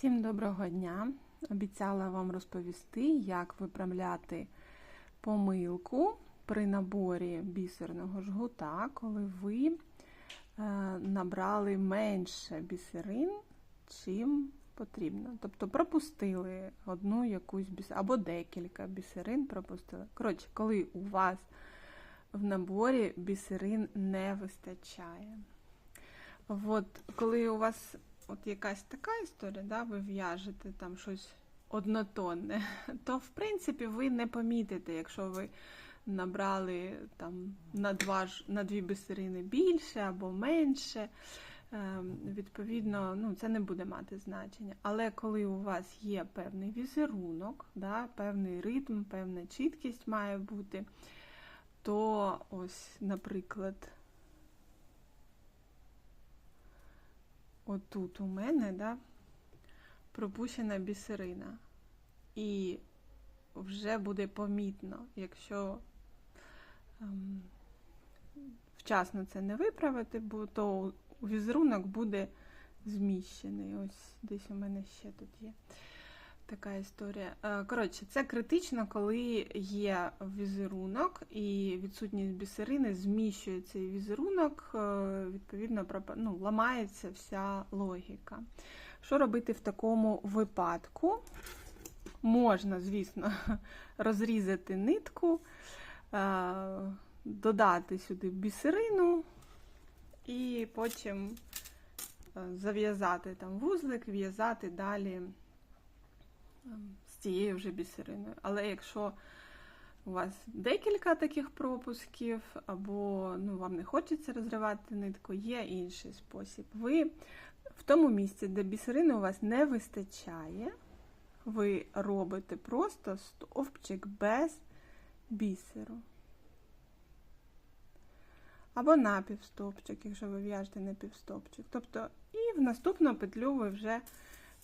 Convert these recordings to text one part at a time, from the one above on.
Всім доброго дня! Обіцяла вам розповісти, як виправляти помилку при наборі бісерного жгута, коли ви е, набрали менше бісерин, чим потрібно. Тобто пропустили одну якусь бісерину, або декілька бісерин пропустили. Коротше, коли у вас в наборі бісерин не вистачає. От коли у вас от якась така історія, да, ви в'яжете там щось однотонне, то в принципі ви не помітите, якщо ви набрали там на два на дві бисерини більше або менше. Ем, відповідно, ну, це не буде мати значення. Але коли у вас є певний візерунок, да, певний ритм, певна чіткість має бути, то ось, наприклад, отут у мене да, пропущена бісерина. І вже буде помітно, якщо ем, вчасно це не виправити, бо то візерунок буде зміщений. Ось десь у мене ще тут є така історія. Е, коротше, це критично, коли є візерунок і відсутність бісерини зміщує цей візерунок, е, відповідно, ну, ламається вся логіка. Що робити в такому випадку? Можна, звісно, розрізати нитку, е, додати сюди бісерину і потім зав'язати там вузлик, в'язати далі з цією вже бісериною. Але якщо у вас декілька таких пропусків, або ну, вам не хочеться розривати нитку, є інший спосіб. Ви в тому місці, де бісерини у вас не вистачає, ви робите просто стовпчик без бісеру. Або напівстовпчик, якщо ви в'яжете напівстовпчик. Тобто, і в наступну петлю ви вже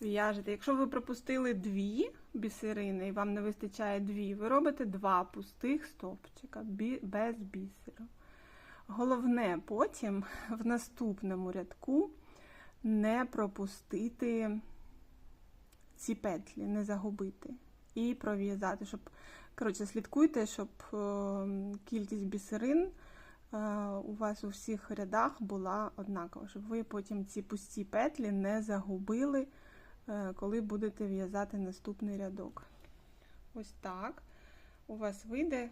в'яжете. Якщо ви пропустили дві бісерини і вам не вистачає дві, ви робите два пустих стовпчика без бісеру. Головне потім в наступному рядку не пропустити ці петлі, не загубити і пров'язати, щоб, коротше, слідкуйте, щоб е, кількість бісерин е, у вас у всіх рядах була однакова, щоб ви потім ці пусті петлі не загубили. Е, коли будете в'язати наступний рядок. Ось так у вас вийде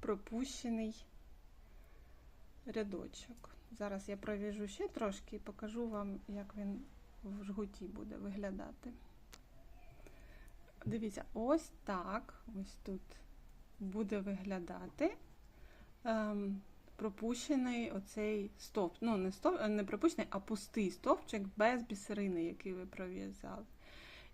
пропущений рядочок. Зараз я пров'яжу ще трошки і покажу вам, як він в жгуті буде виглядати. Дивіться, ось так, ось тут буде виглядати. Пропущений оцей стовп. Ну, не стовп, не пропущений, а пустий стовпчик без бісерини, який ви пров'язали.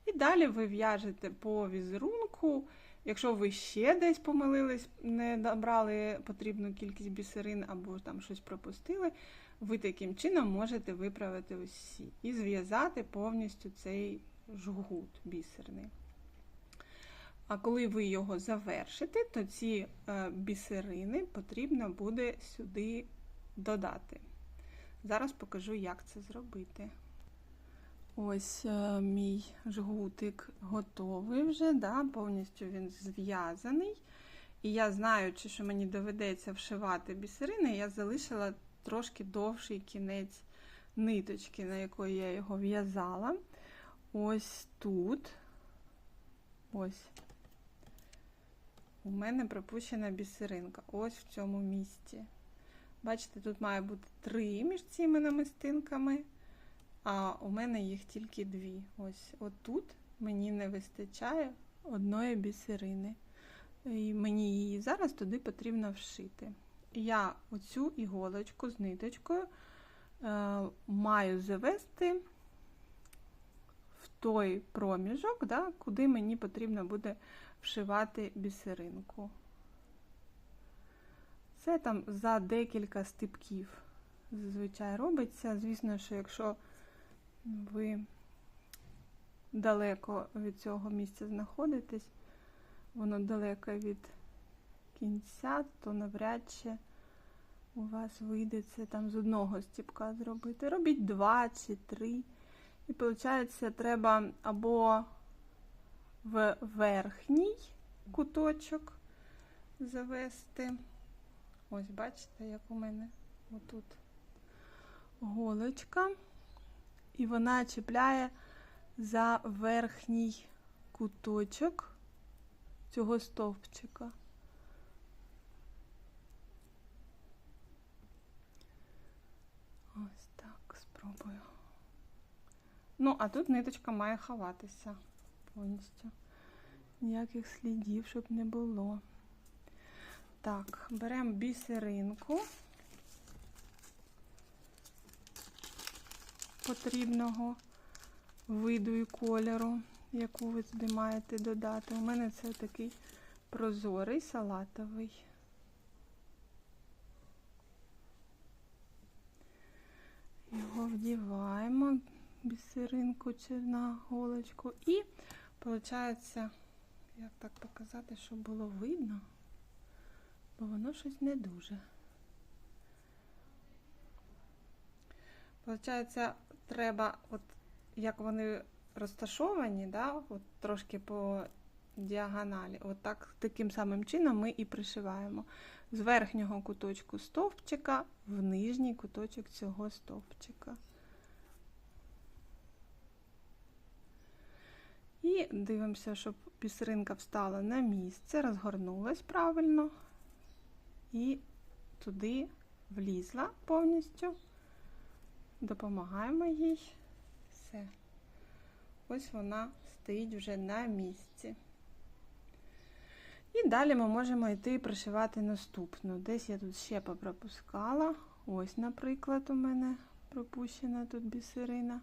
І далі ви в'яжете по візерунку. Якщо ви ще десь помилились, не набрали потрібну кількість бісерин або там щось пропустили, ви таким чином можете виправити усі і зв'язати повністю цей жгут бісерний. А коли ви його завершите, то ці е, бісерини потрібно буде сюди додати. Зараз покажу, як це зробити. Ось е, мій жгутик готовий вже, да, повністю він зв'язаний. І я, знаючи, що мені доведеться вшивати бісерини, я залишила трошки довший кінець ниточки, на якої я його в'язала. Ось тут. Ось у мене пропущена бісеринка. Ось в цьому місці. Бачите, тут має бути три між цими намистинками, а у мене їх тільки дві. Ось отут мені не вистачає одної бісерини. І мені її зараз туди потрібно вшити. Я оцю іголочку з ниточкою е, маю завести той проміжок, да, куди мені потрібно буде вшивати бісеринку. Це там за декілька стипків зазвичай робиться. Звісно, що якщо ви далеко від цього місця знаходитесь, воно далеко від кінця, то навряд чи у вас вийде це там з одного стіпка зробити. Робіть два чи три, І виходить, треба або в верхній куточок завести. Ось, бачите, як у мене отут голочка. І вона чіпляє за верхній куточок цього стовпчика. Ось так, спробую. Ну, а тут ниточка має ховатися повністю. Ніяких слідів, щоб не було. Так, беремо бісеринку потрібного виду і кольору, яку ви сюди маєте додати. У мене це такий прозорий салатовий. Його вдіваємо, бісеринку чи на голочку. І, виходить, як так показати, щоб було видно, бо воно щось не дуже. Получається, треба, от як вони розташовані, да, от трошки по діагоналі. От так, таким самим чином ми і пришиваємо з верхнього куточку стовпчика в нижній куточок цього стовпчика. І дивимося, щоб пісринка встала на місце, розгорнулась правильно і туди влізла повністю. Допомагаємо їй. Все. Ось вона стоїть вже на місці. І далі ми можемо йти пришивати наступну. Десь я тут ще попропускала. Ось, наприклад, у мене пропущена тут бісерина.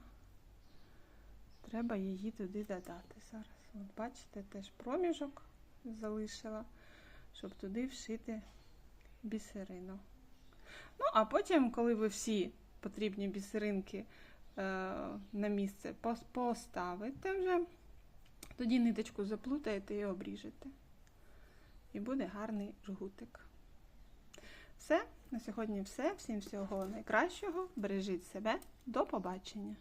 Треба її туди додати зараз. От бачите, теж проміжок залишила, щоб туди вшити бісерину. Ну, а потім, коли ви всі потрібні бісеринки е, на місце поставите вже, тоді ниточку заплутаєте і обріжете. І буде гарний жгутик. Все, на сьогодні все. Всім всього найкращого. Бережіть себе. До побачення!